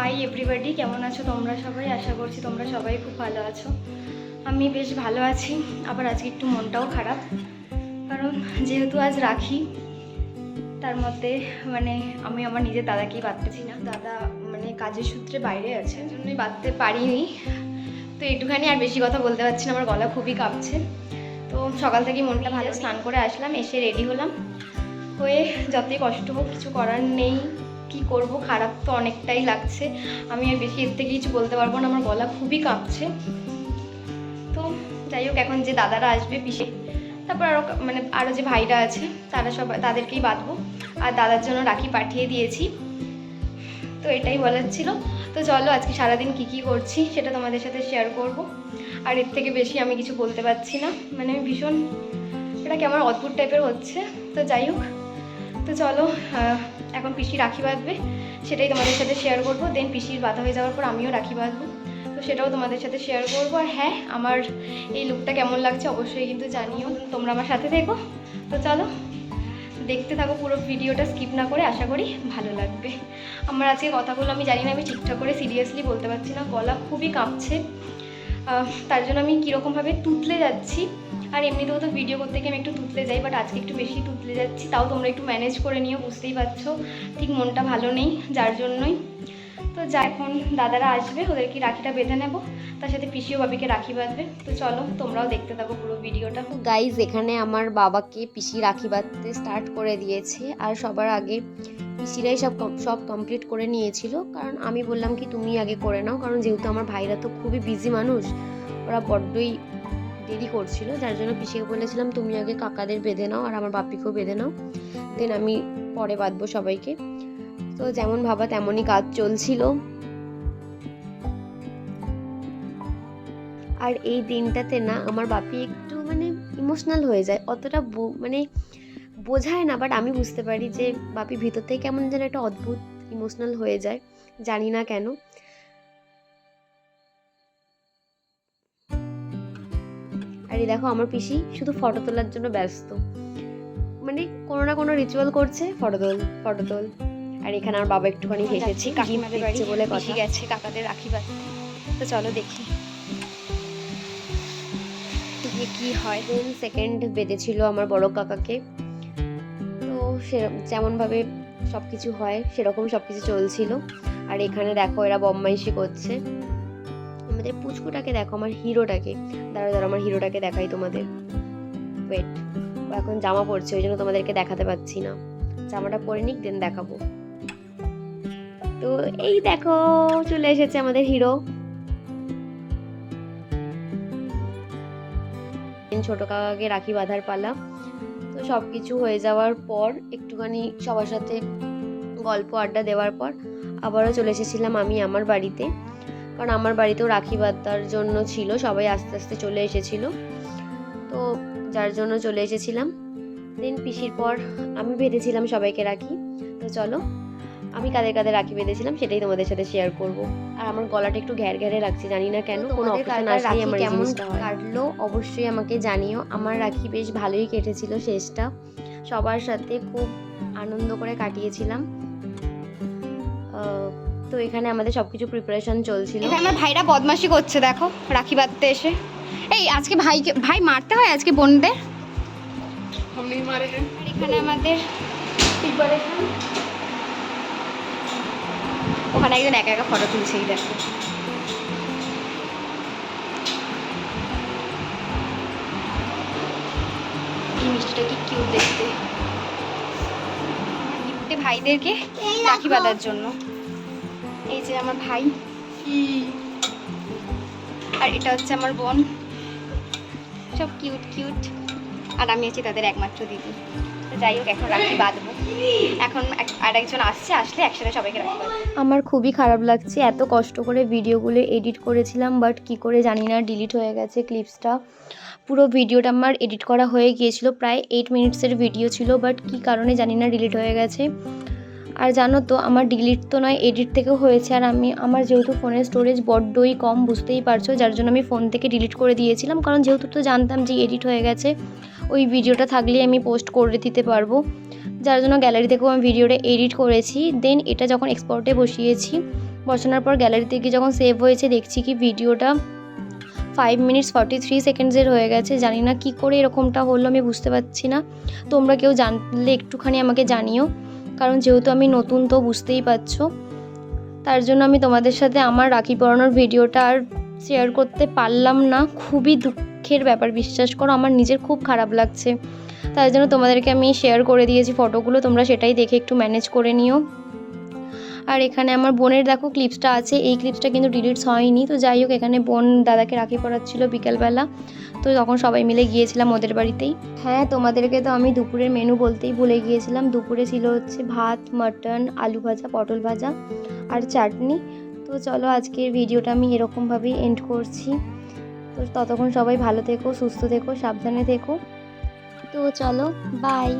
High everybody কেমন আছো তোমরা সবাই? আশা করছি তোমরা সবাই খুব ভালো আছো। আমি বেশ ভালো আছি, আবার আজকে একটু মনটাও খারাপ। কারণ যেহেতু আজ রাখি, তার মধ্যে মানে আমি আমার নিজের দাদাকেই বাঁধতেছি না। দাদা মানে কাজের সূত্রে বাইরে আছে জন্যই বাঁধতে পারিনি। তো একটুখানি আর বেশি কথা বলতে পারছি না, আমার গলা খুবই কাঁপছে। তো সকাল থেকে মনটা ভালো স্নান করে আসলাম, এসে রেডি হলাম। হয়ে যতই কষ্ট হোক, কিছু করার নেই। কি করব? খারাপ তো অনেকটাই লাগছে। আমি আর বেশি এর থেকে কিছু বলতে পারব না, আমার গলা খুবই কাঁপছে। তো যাই হোক, এখন যে দাদারা আসবে পিসে, তারপর আরও মানে আরও যে ভাইরা আছে, তারা সব তাদেরকেই বাঁধবো। আর দাদার জন্য রাখি পাঠিয়ে দিয়েছি। তো এটাই বলার ছিল। তো চলো, আজকে সারাদিন কী কী করছি সেটা তোমাদের সাথে শেয়ার করব। আর এর থেকে বেশি আমি কিছু বলতে পারছি না। মানে আমি ভীষণ এটা কেমন অদ্ভুত টাইপের হচ্ছে? তো যাই হোক। তো চলো এখন পিসি রাখি বাঁধবে, সেটাই তোমাদের সাথে শেয়ার করব। দেন পিসির বাঁধা হয়ে যাওয়ার পর আমিও রাখি বাঁধবো। তো সেটাও তোমাদের সাথে শেয়ার করব। আর হ্যাঁ আমার এই লুকটা কেমন লাগছে অবশ্যই কিন্তু জানিও। তোমরা আমার সাথে থেকো। তো চলো, দেখতে থাকো পুরো ভিডিওটা স্কিপ না করে আশা করি ভালো লাগবে। আমার আজকে কথাগুলো আমি জানি না, আমি ঠিকঠাক করে সিরিয়াসলি বলতে পারছি না। গলা খুবই কাঁপছে। তার জন্য আমি কীরকমভাবে তুতলে যাচ্ছি। আর এমনিতেও তো ভিডিও করতে গিয়ে আমি একটু তুতলে যাই বাট আজকে একটু বেশি তুতলে যাচ্ছি। তাও তোমরা একটু ম্যানেজ করে নিও, বুঝতেই পারছ। ঠিক মনটা ভালো নেই, যার জন্যই। তো যা এখন দাদারা আসবে, ওদেরকে রাখিটা বেঁধে নেব। তার সাথে পিসিও বাবিকে রাখি বাঁধবে। তো চলো, তোমরাও দেখতে থাকো পুরো ভিডিওটা গাইজ এখানে আমার বাবাকে পিসি রাখি বাঁধতে স্টার্ট করে দিয়েছে। আর সবার আগে পিসিরাই সব সব কমপ্লিট করে নিয়েছিল। কারণ আমি বললাম কি তুমি আগে করে নাও। কারণ যেহেতু আমার ভাইরা তো খুবই বিজি মানুষ, ওরা বড্ডই দেরি করছিল। যার জন্য পিসিকে বলেছিলাম, তুমি আগে কাকাদের বেঁধে নাও আর আমার বাপিকেও বেঁধে নাও। দেন আমি পরে বাঁধবো সবাইকে। তো যেমন ভাবা তেমনই কাজ চলছিল। আর এই দিনটাতে না, আমার বাপি একটু মানে ইমোশনাল হয়ে যায়। অতটা মানে বোঝায় না বাট আমি বুঝতে পারি যে বাপি ভিতর থেকে কেমন যেন একটা অদ্ভুত ইমোশনাল হয়ে যায় জানি না কেন। আর এই দেখো আমার পিসি শুধু ফটো তোলার জন্য ব্যস্ত। মানে কোনো না কোনো রিচুয়াল করছে ফটো তোল ফটো তোল। আর এখানে আমার বাবা একটুখানি হেসেছে কাকিমাদের বাড়ি বলে কথা। গেছে কাকাদের রাখি বাঁধতে। তো চলো দেখি। কি হয়? সেকেন্ড বেঁধেছিল আমার বড় কাকাকে। সে যেমনভাবে সব কিছু হয়, সেরকম সব কিছু চলছিল। আর এখানে দেখো এরা বম্মাইশি করছে। আমাদের পুচকুটাকে দেখো, আমার হিরোটাকে। দাঁড়া দাঁড়া আমার হিরোটাকে দেখাই তোমাদের। ওয়েট ও এখন জামা পরছে, ওই জন্য তোমাদেরকে দেখাতে পাচ্ছি না। জামাটা পরে নিক দেন দেখাবো। তো এই দেখো, চলে এসেছে আমাদের হিরো। ছোট কাকাকে রাখি বাঁধার পালা। সব কিছু হয়ে যাওয়ার পর একটুখানি সবার সাথে গল্প আড্ডা দেওয়ার পর আবারও চলে এসেছিলাম আমি আমার বাড়িতে। কারণ আমার বাড়িতেও রাখি বার্তার জন্য ছিল, সবাই আস্তে আস্তে চলে এসেছিল। তো যার জন্য চলে এসেছিলাম। দেন পিসির পর আমি ভেবেছিলাম সবাইকে রাখি। তো চলো আমি কাদের কাদের রাখি বেঁধেছিলাম সেটাই তোমাদের সাথে শেয়ার করব। আর আমার গলাটা একটু ঘ্যার ঘ্যারে লাগছে জানি না কেন কোনো অকেশন আসলেই আমার কেমন কাটলো অবশ্যই আমাকে জানিও। আমার রাখি বেশ ভালোই কেটেছিল শেষটা। সবার সাথে খুব আনন্দ করে কাটিয়েছিলাম। তো এখানে আমাদের সব কিছু প্রিপারেশন চলছিল। এখানে আমার ভাইরা বদমাশি করছে দেখো রাখি বাঁধতে এসে। এই আজকে ভাইকে ভাই মারতে হয় আজকে বোনদের? এখানে আমাদের প্রিপারেশন ওখানে একজন একা একা ফটো তুলছে এই দেখো। এই মিষ্টিটা কি কিউট দেখতে। গিফটে ভাইদেরকে রাখি বাঁধার জন্য। এই যে আমার ভাই। আর এটা হচ্ছে আমার বোন। সব কিউট কিউট আর আমি হচ্ছি তাদের একমাত্র দিদি। তো যাই হোক, এখন রাখি বাঁধবো এখন আর আসছে, আসলে একসাথে সবাইকে রাখব আমার খুবই খারাপ লাগছে, এত কষ্ট করে ভিডিওগুলো এডিট করেছিলাম, বাট কি করে জানি না, ডিলিট হয়ে গেছে ক্লিপসটা। পুরো ভিডিওটা আমার এডিট করা হয়ে গিয়েছিল, প্রায় এইট মিনিটসের ভিডিও ছিল, বাট কি কারণে জানি না, ডিলিট হয়ে গেছে। আর জানো তো, আমার ডিলিট তো নয় এডিট থেকেও হয়েছে। আর আমি, আমার যেহেতু ফোনের স্টোরেজ বড্ডই কম, বুঝতেই পারছ, যার জন্য আমি ফোন থেকে ডিলিট করে দিয়েছিলাম। কারণ যেহেতু তো জানতাম যে এডিট হয়ে গেছে, ওই ভিডিওটা থাকলেই আমি পোস্ট করে দিতে পারব। যার জন্য গ্যালারি থেকেও আমি ভিডিওটা এডিট করেছি। দেন এটা যখন এক্সপোর্টে বসিয়েছি, বসানোর পর গ্যালারিতে গিয়ে যখন সেভ হয়েছে, দেখছি কি ভিডিওটা ফাইভ মিনিটস ফর্টি থ্রি সেকেন্ডসের হয়ে গেছে। জানি না কি করে এরকমটা হলো, আমি বুঝতে পারছি না। তোমরা কেউ জানলে একটুখানি আমাকে জানিও। কারণ যেহেতু আমি নতুন তো বুঝতেই পারছ, তার জন্য আমি তোমাদের সাথে আমার রাখি পরানোর ভিডিওটা আর শেয়ার করতে পারলাম না। খুবই দুঃখের ব্যাপার, বিশ্বাস করো, আমার নিজের খুব খারাপ লাগছে। তার জন্য তোমাদেরকে আমি শেয়ার করে দিয়েছি ফটোগুলো তোমরা সেটাই দেখে একটু ম্যানেজ করে নিও। আর এখানে আমার বোনের দেখো ক্লিপসটা আছে, এই ক্লিপসটা কিন্তু ডিলিটস হয়নি। তো যাই হোক, এখানে বোন দাদাকে রাখি পড়াচ্ছিল বিকেলবেলা। তো তখন সবাই মিলে গিয়েছিলাম ওদের বাড়িতেই। হ্যাঁ তোমাদেরকে তো আমি দুপুরের মেনু বলতেই ভুলে গিয়েছিলাম। দুপুরে ছিল হচ্ছে ভাত মাটন আলু ভাজা, পটল ভাজা আর চাটনি। তো চলো আজকের ভিডিওটা আমি এরকমভাবেই এন্ড করছি। তো ততক্ষণ সবাই ভালো থেকো, সুস্থ থেকো, সাবধানে থেকো। তো চলো বাই